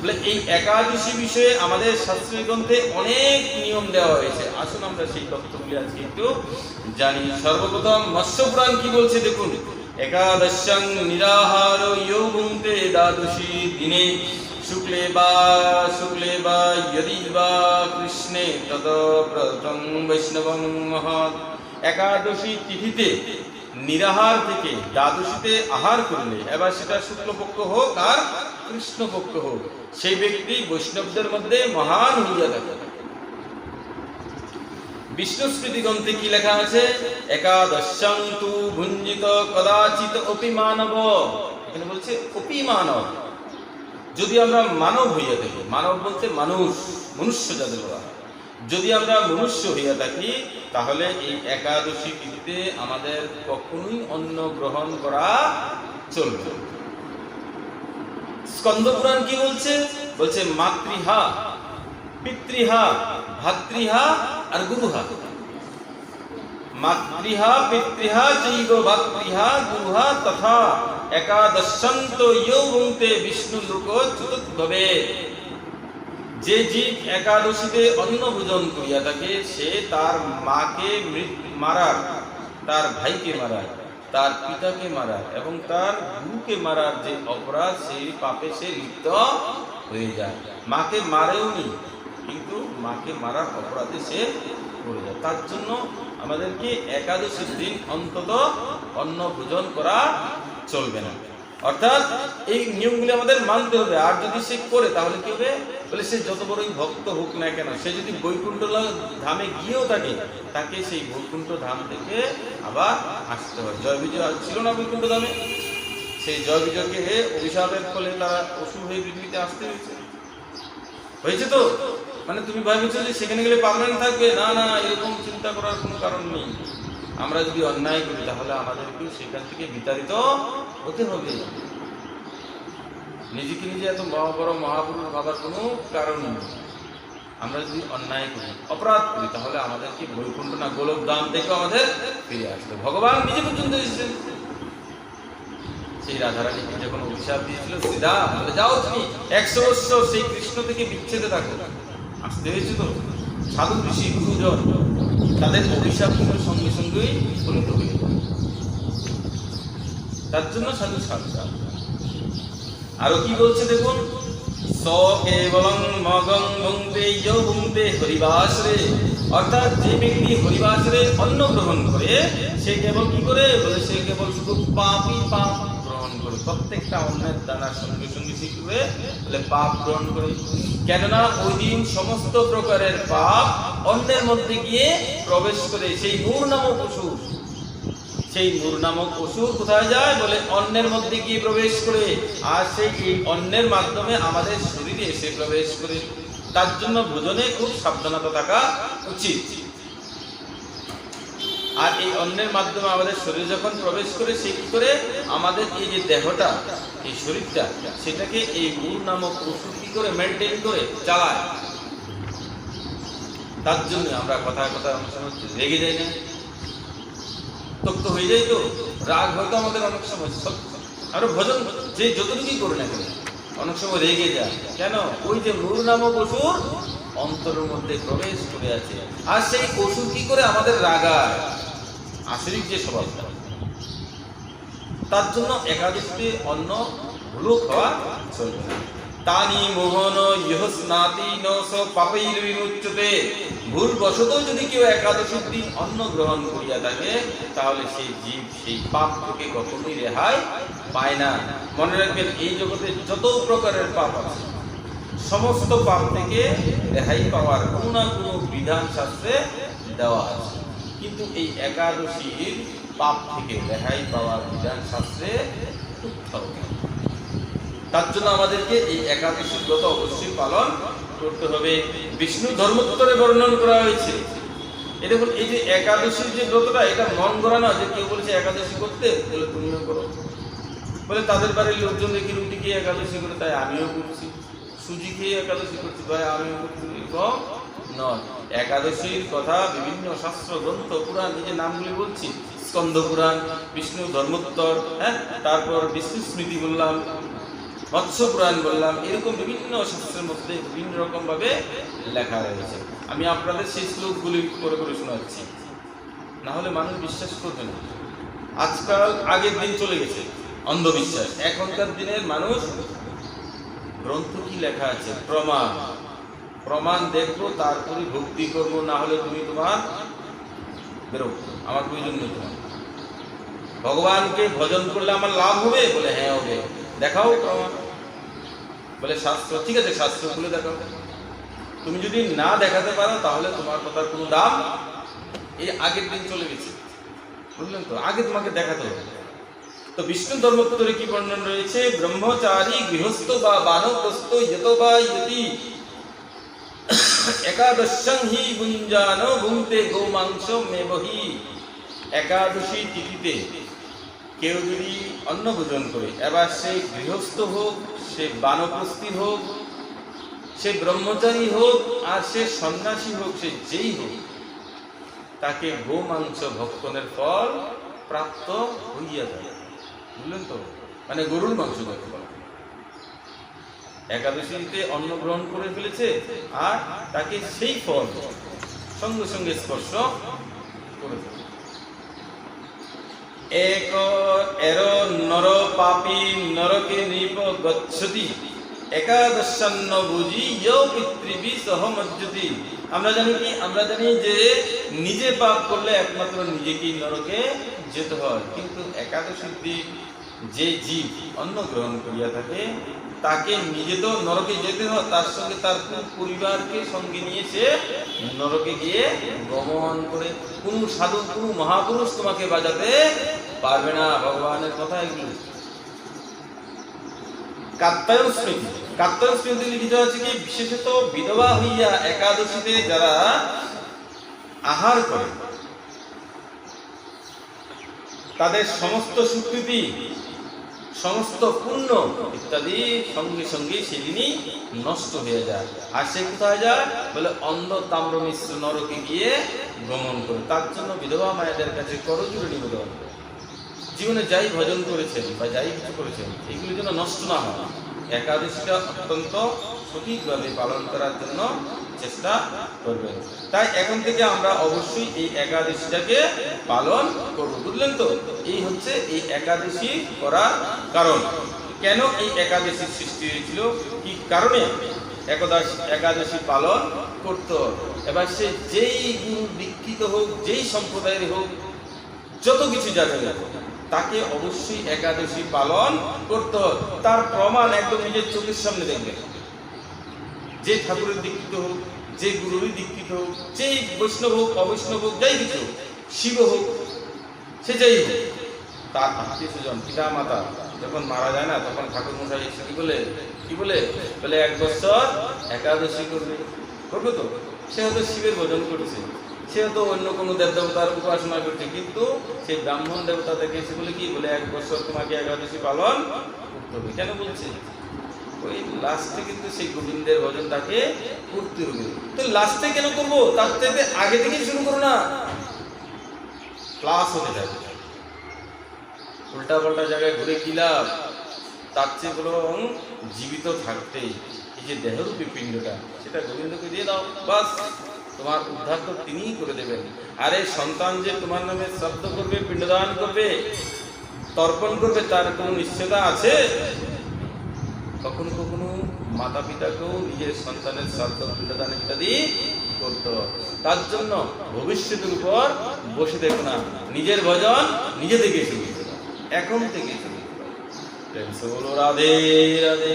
বলে এই একাদশী বিষয়ে আমাদের শাস্ত্রীয় গ্রন্থে অনেক নিয়ম দেওয়া হয়েছে। আসুন আমরা সেই তথ্যগুলি আজকে একটু জানি। সর্বপ্রথম মৎস্য পুরাণ কি বলছে দেখুন। একাদশং নিরাহার ইয়ো ভুঙ্ক্তে দ্বাদশী দিনে শুক্লে বা শুক্লে বা যদি বা কৃষ্ণে তদ ব্রতং বৈষ্ণবং মহৎ। একাদশী তিথিতে নিরাহার থেকে দ্বাদশীতে আহার করলে, এবার সেটা শুক্লপক্ষ হোক আর কৃষ্ণপক্ষ হোক, সেই ব্যক্তি বৈষ্ণবদের মধ্যে মহান হইয়া থাকে। বিষ্ণু স্মৃতি গ্রন্থে কি লেখা আছে? একাদশং তু ভুঞ্জিত কদাচিত অপি মানব। এখানে বলছে অপি মানব। যদি আমরা মানব হইয়া থাকি, মানব বলতে মানুষ, মনুষ্য যাদের বলা যদি আমরা মনুষ্য হইয়া থাকি, তাহলে এই একাদশী তিথিতে আমাদের কখনোই অন্ন গ্রহণ করা চলবে না। স্কন্দ পুরাণ কি বলছে? বলছে মাতৃহা, পিতৃহা, ভাতৃহা আর গুরুহা মাতৃহা, পিতৃহা, চৈব ভাতৃহা গুরুহা তথা একাদশন্ত ইয়ো ভুঙ্ক্তে বিষ্ণু লোক চতুর্ভবে। যে জীব একাদশীতে অন্ন ভোজন করিয়া থাকে, সে তার মাকে মারার, তার ভাইকে মারার। তার পিতাকে মারার এবং তার গুরুকে মারার যে অপরাধ, সেই পাপে সে লিপ্ত হয়ে যায়। মাকে মারেওনি কিন্তু মাকে মারার অপরাধে সে পড়ে যায়। তার জন্য আমাদেরকে একাদশীর দিন অন্তত অন্ন ভোজন করা চলবে না। অর্থাৎ এই নিয়মগুলি আমাদের মানতে হবে। আর যদি সে করে, তাহলে কি হবে? বলে সে যত বড়ই ভক্ত হোক না কেন, সে যদি বৈকুণ্ঠ ধামে গিয়েও থাকে, তাকে সেই বৈকুণ্ঠ ধাম থেকে আবার আসতে হবে জয় বিজয় ছিল না বৈকুণ্ঠ ধামে সেই জয় বিজয়কে অভিশাপের ফলে তারা অসুর হয়ে পৃথিবীতে আসতে হয়েছে। হয়েছে তো? মানে তুমি ভাবছ যে সেখানে গেলে পার্মানেন্ট থাকবে? না না, এরকম চিন্তা করার কোনো কারণ নেই। আমরা যদি অন্যায় করি, তাহলে আমাদেরকেও সেখান থেকে বিতাড়িত হতে হবে। নিজেকে নিজে এত বড় বড় মহাপুরুষ ভাবার কোনো কারণ নেই। আমরা যদি অন্যায় করি, অপরাধ করি, তাহলে আমাদেরকে বৈকুণ্ঠ না, গোলক দাম থেকেও আমাদের ফিরে আসবে ভগবান নিজে পর্যন্ত এসেছেন। সেই রাধারানীকে যখন অভিশাপ দিয়েছিল, সিধা, বলে যাও তুমি, একশো বৎসর সেই কৃষ্ণ থেকে বিচ্ছেদে থাকো। আসতে হয়েছে তো। সাধু ঋষি গুরুজন তাদের অভিশাপ সঙ্গে সঙ্গেই স্ফলিত হয়ে। তার জন্য সাধু সাধু আরও কি বলছে দেখুন? স কেবলং মগং ভুঙ্ক্তে ইয় ভুঙ্ক্তে হরিবাসরে। অর্থাৎ যে ব্যক্তি হরিবাসরে অন্ন গ্রহণ করে, সে কেবল কি করে? বলে সে কেবল শুধু পাপই পাপ গ্রহণ করে। প্রত্যেকটা অন্যের দানার সঙ্গে সঙ্গে করে? বলে পাপ গ্রহণ করে। কেননা ওই দিন সমস্ত প্রকারের পাপ অন্যের মধ্যে গিয়ে প্রবেশ করে সেই নূর নামক অসুর সেই নূর নামক অসুর কোথায় যায় বলে অন্যের মধ্যে গিয়ে প্রবেশ করে। আর সেই অন্যের মাধ্যমে আমাদের শরীরে এসে প্রবেশ করে। তার জন্য ভোজনে খুব সাবধানতা থাকা উচিত। আর এই অন্যের মাধ্যমে আমাদের শরীরে যখন প্রবেশ করে সে কি করে? আমাদের এই যে দেহটা, এই শরীরটা, সেটাকে এই নূর নামক অসুর কি করে মেনটেন করে, চালায়। তার জন্য আমরা কথায় কথায় অনেক সময় রেগে যাই না। তপ্ত হয়ে যায় তো? রাগ হয়তো আমাদের অনেক সময়। আরও ভজন, যে যতটুকুই করে না কেন, অনেক সময় রেগে যায়। কেন? ওই যে নূর নামক অসুর অন্তরের মধ্যে প্রবেশ করে আছে। আর সেই অসুর কি করে আমাদের রাগায়? আসরিক যে স্বভাবটা। তার জন্য একাদশীতে অন্ন, ভুলো খাওয়া চলবে না। তানি মোহন, ইহ স্নাতি নস পাপৈর বিমুচ্যতে ভুল বশত যদি কেউ একাদশীর দিন অন্ন গ্রহণ করিয়া থাকে, তাহলে সেই জীব, সেই পাপ থেকে কখনোই রেহাই পায় না। মনে রাখবেন, এই জগতে যত প্রকারের পাপ আছে, সমস্ত পাপ থেকে রেহাই পাওয়ার কোনো না কোনো বিধান শাস্ত্রে দেওয়া আছে। কিন্তু এই একাদশীর পাপ থেকে রেহাই পাওয়ার বিধান শাস্ত্রে নেই। তার জন্য আমাদেরকে এই একাদশী ব্রত অবশ্যই পালন করতে হবে। বিষ্ণু ধর্মোত্তরে বর্ণন করা হয়েছে। এই দেখুন, এই যে একাদশীর যে ব্রতটা, এটা মন করা না, যে কেউ বলেছে একাদশী করতে, বলে তুমিও করো। বলে তাদের বাড়ির লোকজন দেখি রুটি খেয়ে একাদশী করে, তাই আমিও করছি। সুজি খেয়ে একাদশী করছি, তাই আমিও করছি, এরকম নয়। একাদশীর কথা বিভিন্ন শাস্ত্র, গ্রন্থ, পুরাণ, এই যে নামগুলি বলছি স্কন্দ পুরাণ, বিষ্ণু ধর্মোত্তর হ্যাঁ? তারপর বিষ্ণু স্মৃতি বললাম মৎস্য পুরাণ বললাম, এরকম বিভিন্ন শাস্ত্রের মধ্যে বিভিন্ন রকম ভাবে লেখা রয়েছে। আমি আপনাদের সেই শ্লোকগুলি করে করে শোনাচ্ছি। না হলে মানুষ বিশ্বাস করবে না। আজকাল আগের দিন চলে গেছে, অন্ধবিশ্বাস। এখনকার দিনের মানুষ, গ্রন্থ কি লেখা আছে? প্রমাণ। প্রমাণ দেখব, তারপরে ভক্তি করব না হলে তুমি তোমার বেরো আমার প্রয়োজন নেই তোমার। ভগবানকে ভজন করলে আমার লাভ হবে? বলে হ্যাঁ হবে। দেখাও। বলে, শাস্ত্র ঠিক আছে, শাস্ত্র খুলে দেখাও। তুমি যদি না দেখাতে পারো, তাহলে তোমার কথার কোনো দাম এই আগের দিন চলে গেছে। বুঝলেন তো? আগে তোমাকে দেখাতে হবে। তো বিষ্ণু ধর্মোত্তরে কি বর্ণন রয়েছে? ব্রহ্মচারী গৃহস্থ বা বানপ্রস্থ ইয়ত বা একাদশং হি গুঞ্জান ভুংতে গোমাংস মেবহি একাদশী তিথিতে কেউ যদি অন্ন ভোজন করে, এবার সে গৃহস্থ হোক, সে বানপ্রস্থী হোক, সে ব্রহ্মচারী হোক, আর সে সন্ন্যাসী হোক, সে যেই হোক, তাকে গোমাংস ভক্ষণের ফল প্রাপ্ত হইয়া যায়। বুঝলেন তো? মানে গরুর মাংস যাকে বলা একাদশীতে অন্ন গ্রহণ করে ফেলেছে, আর তাকে সেই ফল সঙ্গে সঙ্গে স্পর্শ করে ফেলে এক এর নর পাপি নরকে নিপ গচ্ছতি। একাদশান্ন বুঝি ইয় পিতৃবি সহ সহমজ্জতি আমরা জানি কি? আমরা জানি যে নিজে পাপ করলে একমাত্র নিজেকেই নরকে যেতে হয়। কিন্তু একাদশীর দিন যে জীব অন্ন গ্রহণ করিয়া থাকে, তাকে নিজে তো নরকে যেতে হয়, তার সঙ্গে তার পরিবারকে সঙ্গে নিয়ে সে নরকে গিয়ে গমন করে। কোন সাধু, কোন মহাপুরুষ তোমাকে বাজাতে পারবে না, ভগবানের কথা এগুলো কাত্তায়ন স্মৃতি। কাত্তায়ন স্মৃতি লিখিত আছে কি, বিশেষত বিধবা হইয়া একাদশীতে যারা আহার করে, তাদের সমস্ত স্বীকৃতি সমস্ত পুণ্য ইত্যাদি সঙ্গে সঙ্গে সেদিনই নষ্ট হয়ে যায়। আর সে কোথায় যায়? বলে অন্ধ তাম্র মিশ্র নরকে গিয়ে গমন করে। তার জন্য বিধবা মায়েদের কাছে করজুড়ে নিবেদন জীবনে যাই ভজন করেছেন বা যাই কিছু করেছেন, এগুলি যেন নষ্ট না হয়। একাদশীটা অত্যন্ত সঠিকভাবে পালন করার জন্য চেষ্টা করবেন। তাই এখন থেকে আমরা অবশ্যই এই একাদশীটাকে পালন করব, বুঝলেন তো? এই হচ্ছে এই একাদশী করার কারণ। কেন এই একাদশীর সৃষ্টি হয়েছিল? কি কারণে? একদাস একাদশী পালন করত এবার সে যেই গুরু দীক্ষিত হোক, যেই সম্প্রদায়ের হোক, যত কিছু জানে তাকে অবশ্যই একাদশী পালন করতে হবে। তার প্রমাণ একদম নিজের চোখের সামনে দেখবেন। যে ঠাকুরের দীক্ষিত হোক, যে গুরুরই দীক্ষিত হোক, যেই বৈষ্ণব হোক, অবৈষ্ণব হোক, যাই কিছু শিব হোক, সে যাই হোক। তার আত্মীয় স্বজন, পিতা মাতা, যখন মারা যায় না, তখন ঠাকুর মশাই এসে কি বলে কি বলে? বলে, এক বছর একাদশী করবে। করবে তো? সে হয়তো শিবের ভজন করেছে, সে হয়তো অন্য কোনো দেব দেবতার উপাসনা করছে, কিন্তু সেই ব্রাহ্মণ দেবতা থেকে এসে বলে কি? বলে, এক বছর তোমাকে একাদশী পালন করতে হবে। কেন বলছে? ওই লাস্টে কিন্তু সেই গোবিন্দের ভজন তাকে করতে হবে। তো লাস্টে কেন করব? তার থেকে আগে থেকেই শুরু করো না। ক্লাস হতে যাবে। উল্টা পাল্টা জায়গায় ঘুরে লাভ? তার চেয়ে বরং জীবিত থাকতেই এই যে দেহরূপী পিণ্ডটা, সেটা গোবিন্দকে দিয়ে দাও। বাস, তোমার উদ্ধার তো তিনিই করে দেবেন। আরে সন্তান যে তোমার নামে শ্রাদ্ধ করবে, পিণ্ডদান করবে, তর্পণ করবে, তার কোনো নিশ্চয়তা আছে? কখনো কখনো মাতা পিতাকেও নিজের সন্তানের শ্রাদ্ধ, পিণ্ডদান ইত্যাদি করতে। তার জন্য ভবিষ্যতের উপর বসে দেখো না, নিজের ভজন নিজে থেকে শুরু। এখন থেকে শুরু রাধে রাধে